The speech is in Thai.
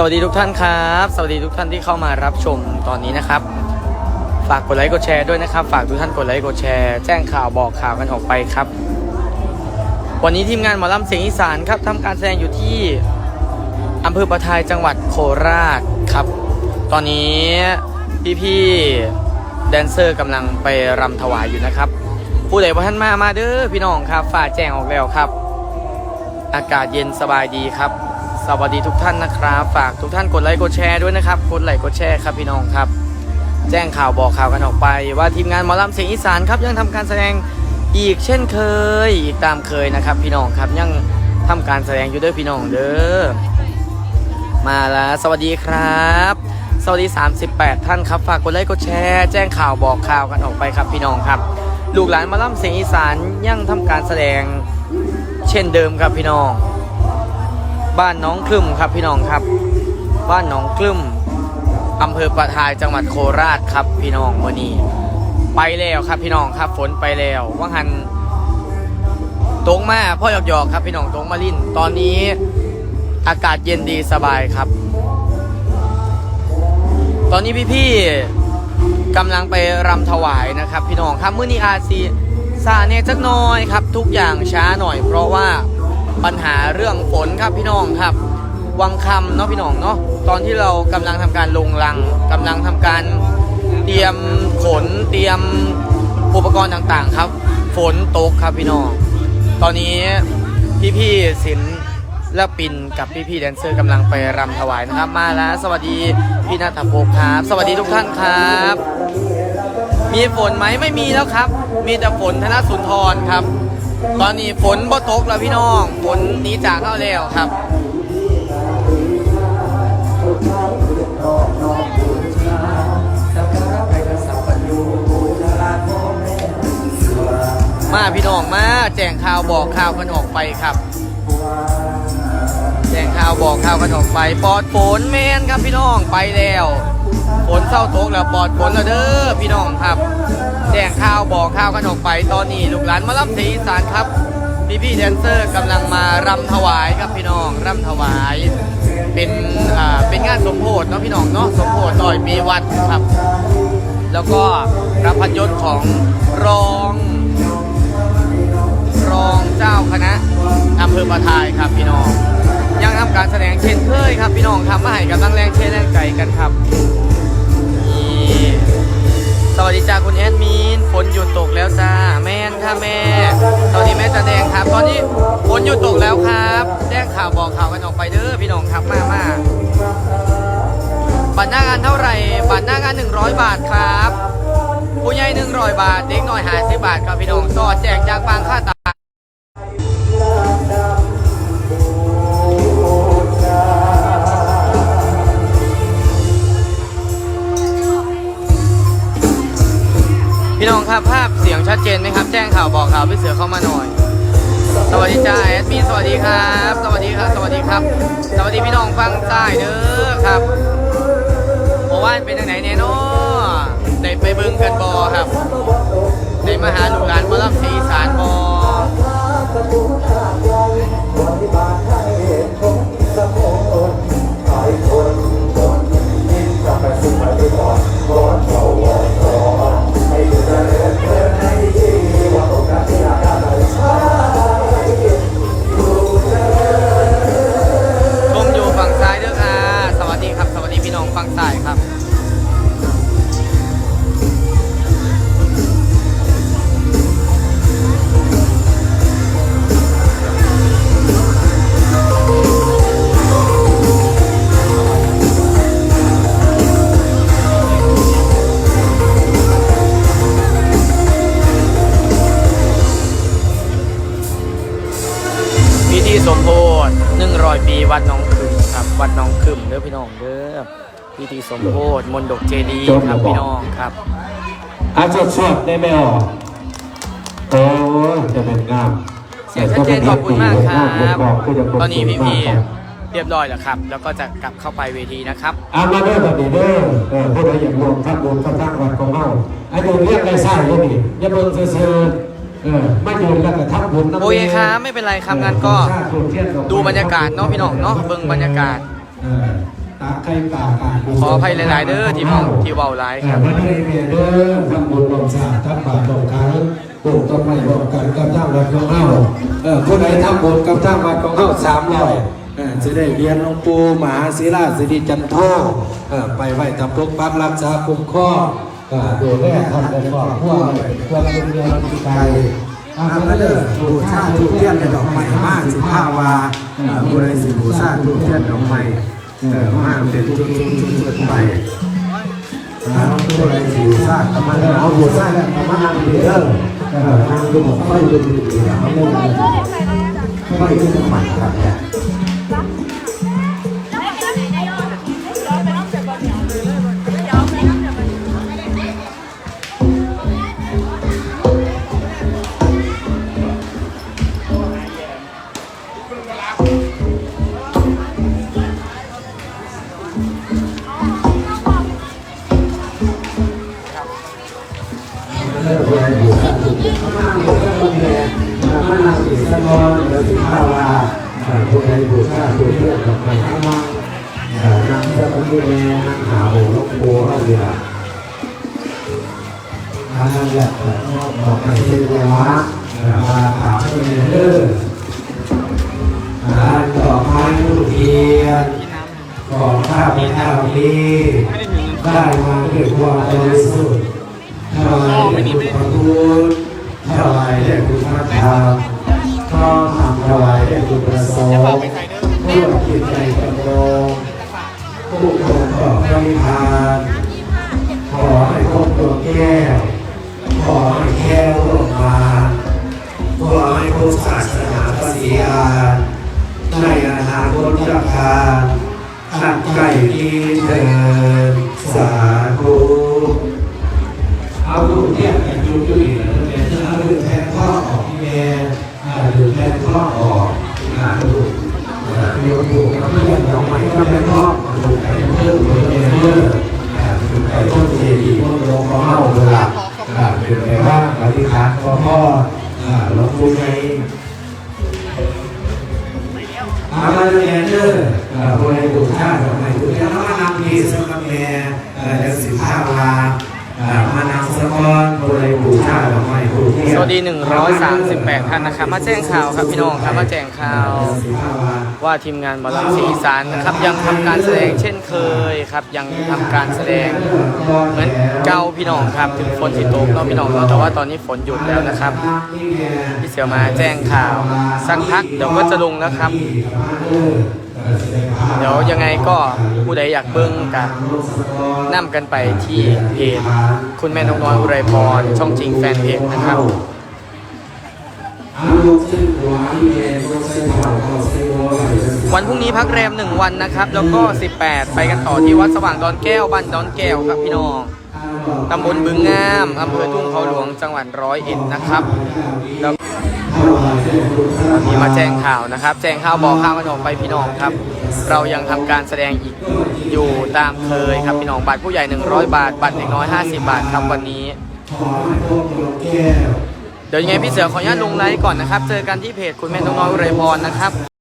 สวัสดีทุกท่านครับ สวัสดีทุกท่านที่เข้ามารับชมตอนนี้นะครับ ฝากกดไลค์กดแชร์ด้วยนะครับ ฝากทุกท่านกดไลค์กดแชร์แจ้งข่าวบอกข่าวกันออกไปครับ วันนี้ทีมงานหมอลำเสียงอีสานครับทำการแสดงอยู่ที่อำเภอประทายจังหวัดโคราชครับ ตอนนี้พี่ๆแดนเซอร์กำลังไปรำถวายอยู่นะครับ ผู้ใดว่าท่านมามาเด้อพี่น้องครับฝ่าแจ้งออกแล้วครับ อากาศเย็นสบายดีครับ สวัสดีทุกท่านนะครับ ฝากทุกท่านกดไลค์กดแชร์ด้วยนะครับ กดไลค์กดแชร์ครับพี่น้องครับ แจ้งข่าวบอกข่าวกันออกไป ว่าทีมงานหมอลำเสียงอีสานครับยังทำการแสดงอีกเช่นเคยอีกตามเคยนะครับ พี่น้องครับยังทำการแสดงอยู่ด้วยพี่น้องเด้อมาแล้วสวัสดีครับ สวัสดี 38 ท่านครับฝากกดไลค์กดแชร์ แจ้งข่าวบอกข่าวกันออกไปครับพี่น้องครับ ลูกหลานมาล่ำเสียงอีสานยังทำการแสดงเช่นเดิมครับพี่น้อง บ้านน้องคลึมครับพี่น้องครับ บ้านน้องคลึมอำเภอประทายจังหวัดโคราชครับพี่น้องวันนี้ ไปแล้วครับพี่น้องครับฝนไปแล้วว่างหันตรงมาพ่อหยอกหยอกครับพี่น้องตรงมาลินตอนนี้อากาศเย็นดีสบายครับ ตอนนี้พี่ๆกำลังไปรำถวายนะครับ พี่น้องครับมื้อนี้อาซีซาเนจักน้อยครับ ทุกอย่างช้าหน่อย เพราะว่า ปัญหาเรื่องฝนครับพี่น้องครับ วังคำเนาะพี่น้องเนาะตอนที่เรากำลังทำการลงรังกำลังทำการเตรียมขนเตรียมอุปกรณ์ต่างๆ ครับ ฝนตกครับพี่น้อง ตอนนี้พี่ๆศิลและปินกับพี่ๆแดนเซอร์กำลังไปรำถวายนะครับ มาแล้ว สวัสดีพี่นัทภพครับ สวัสดีทุกท่านครับ มีฝนไหมไม่มีแล้วครับ มีแต่ฝนธนสุนทรครับ ตอนนี้ฝนบ่ตกแล้วพี่น้อง ฝนนี้จากเข้าแล้วครับมาพี่น้องมาแจ้งข่าวบอกข่าวกันออกไปครับ แจ้งข่าวบอกข่าวกันออกไปปลอดฝนแมนครับพี่น้องไปแล้วฝนเศร้าตกแล้วปลอดฝนแล้วเด้อพี่น้องครับ แจ้งข่าวบอกข่าวกันออกไปตอนนี้ลูกหลานมารับสีสานครับ พี่พี่แดนเซอร์กำลังมารำถวายครับพี่น้องรำถวาย เป็นอ่าเป็นงานสมโพธิเนาะพี่น้องเนาะสมโพธิต่อยปีวัดครับ แล้วก็รับพันยศของรองรองเจ้าคณะอำเภอประทายครับพี่น้อง ยังทำการแสดงเช่นเคยครับพี่น้องครับมาให้กำลังแรงเชียร์แรงใจกันครับ สวัสดีจ้าคุณแอดมินฝนหยุดตกแล้วจ้าแม่นค่ะแม่ตอนนี้แม่จะแดงครับ ตอนนี้ฝนหยุดตกแล้วครับแจ้งข่าวบอกข่าวกันออกไปเด้อพี่น้องครับมามาบัตรหน้างานเท่าไหร่บัตรหน้างาน 100 บาทครับ ผู้ใหญ่100 บาท เด็กน้อย50บาทครับพี่น้องสอดแจกจากบางค่าตา พี่น้องครับภาพเสียงชัดเจนไหมครับ แจ้งข่าวบอกข่าวพี่เสือเข้ามาหน่อย สวัสดีจ้าแอดมินสวัสดีครับ สวัสดีครับ สวัสดีครับ สวัสดีพี่น้องฟังใต้เด้อครับโอว่านเป็นยังไงเนี่ยเนาะได้ไปเบิ่งกันบอครับ พิธีสมโพธิหนึ่งร้อยปีวัดหน้องคึมครับ วัดหน้องคึมเด้อพี่น้องเด้อพิธีสมโพธิมนต์ดกเจดีย์ครับพี่น้องครับ อาจจะสวดได้ไม่ออกโอ้ยจะเป็นงามเสียงชัดเจนขอบคุณมากครับเดี๋ยวบอกผู้จะกดตอนนี้พี่พี่มากครับๆเรียบร้อยแล้วครับ แล้วก็จะกลับเข้าไปเวทีนะครับอามาเด้อแบบนี้เด้อเออผู้ใดอยากรวมทับรวมทับทางวัดของเฮาอายุเรียกไรซ่าอยู่นี่อย่าเบิ่งซื่อๆ เออมาอยู่แล้วก็ทับบุญน้ำโอเคครับไม่เป็นไรครับงั้นก็ดูบรรยากาศเนาะพี่น้องเนาะเบิ่งบรรยากาศเออตาไก่ป่าการขออภัยหลาย ๆ เด้อที่เมาที่เบาหลายครับวันนี้เมียเด้อทำบุญลงสาทับบาทลงครั้งปลูกต้นไม้ร่วมกันกับทางวัดของเฮาเออผู้ใดทำบุญกับทางวัดของเฮาสามร้อยเออจะได้เรียนหลวงปู่มหาศิลาสิริจันโทเออไปไหว้ทำปกปักรักษาคุ้มครอง เออดูแลท่านได้ก็พวกเพื่อเป็นเรื่องที่ไกลอาคาเด้อบูชาทุกเทียนดอกไม้มากสิผ้าวาเออผู้ใดสิบูชาทุกเทียนดอกไม้เออมาเป็นจุดๆๆๆไปน้ำตัวอะไรสีซ่ากำมันเอาหัวซ่าแล้วกำมันนั่งดีเด้อเออนั่งดูหมดค่อยดูดีดีแล้วไม่ได้ค่อยขึ้นใหม่ครับเนี่ย ผู้ใดผู้ชาผู้เพื่อนกับใครทั้งนั้นนั่งเจ้าคนแม่นั่งหาหูลูกบัวเรือนั่นแหละบอกให้เชื่อว่ามาถามให้เด้ออ่านดอไม้ทูบเทียนขอข้าพเจ้านี้ได้มาด้วยความบริสุทธิ์ถวายแด่คุณพระพุทธถวายแด่คุณพระธรรมข้อทำถวา แด่คุณพระสงฆ์เพื่อจิตใจกำลองผู้คนต่อพระนิพพานขอให้คบตัวแก้ว ขอให้แก้วลงมาขอให้พุทธศาสนาปฏิญาณในอนาคตราคาอันไกลที่เดินสา อ่าโยนลูกเพื่อนน้องใหม่ก็เป็นพ่อลูกไปเพื่อนลูกแม่เพื่อนอ่าลูกไปต้นเจดีย์ต้นโลงของเฮาเวลาเป็นไปว่าอธิษฐานพ่อพ่อหลวงปู่ใหญ่อามาเรียนเด้ออ่าผู้ใดดูท่าดอกไม้ผู้ใดมานำดีสำหรับแม่อ่าจะสิบห้าวามานำสะกอ สวัสดี 138 ท่านนะครับ มาแจ้งข่าวครับพี่น้องครับมาแจ้งข่าว ว่าทีมงานหมอลำสีอีสานนะครับยังทำการแสดงเช่นเคยครับ ยังทำการแสดงเหมือนเก่าพี่น้องครับ ถึงฝนสิตกเนาะพี่น้องเนาะแต่ว่าตอนนี้ฝนหยุดแล้วนะครับพี่เสือมาแจ้งข่าว สักพักเดี๋ยวก็จะลงแล้วครับ เดี๋ยวยังไงก็ผู้ใดอยากเบิ้งกันนํกันไปที่เพจคุณแม่นกน้อยอุไรพรช่องจริงแฟนเพจนะครับวันพรุ่งนี้พักแรมหนึ่งวันนะครับ แล้วก็ 18 ไปกันต่อที่วัดสว่างดอนแก้วบ้านดอนแก้วครับพี่น้องตำบลบึงงามอำเภอทุ่งเขาหลวงจังหวัดร้อยเอ็ดนะครับแล้ว มีมาแจ้งข่าวนะครับ แจ้งข่าวบอกข่าวกันออกไปพี่น้องครับ เรายังทำการแสดงอีกอยู่ตามเคยครับพี่น้องบัตรผู้ใหญ่ 100 บาท บัตรเด็กน้อย 50 บาทครับวันนี้เดี๋ยวยังไงพี่เสือขออนุญาตลงไลฟ์ก่อนนะครับ เจอกันที่เพจคุณแม่น้องน้อยอุไรพรนะครับ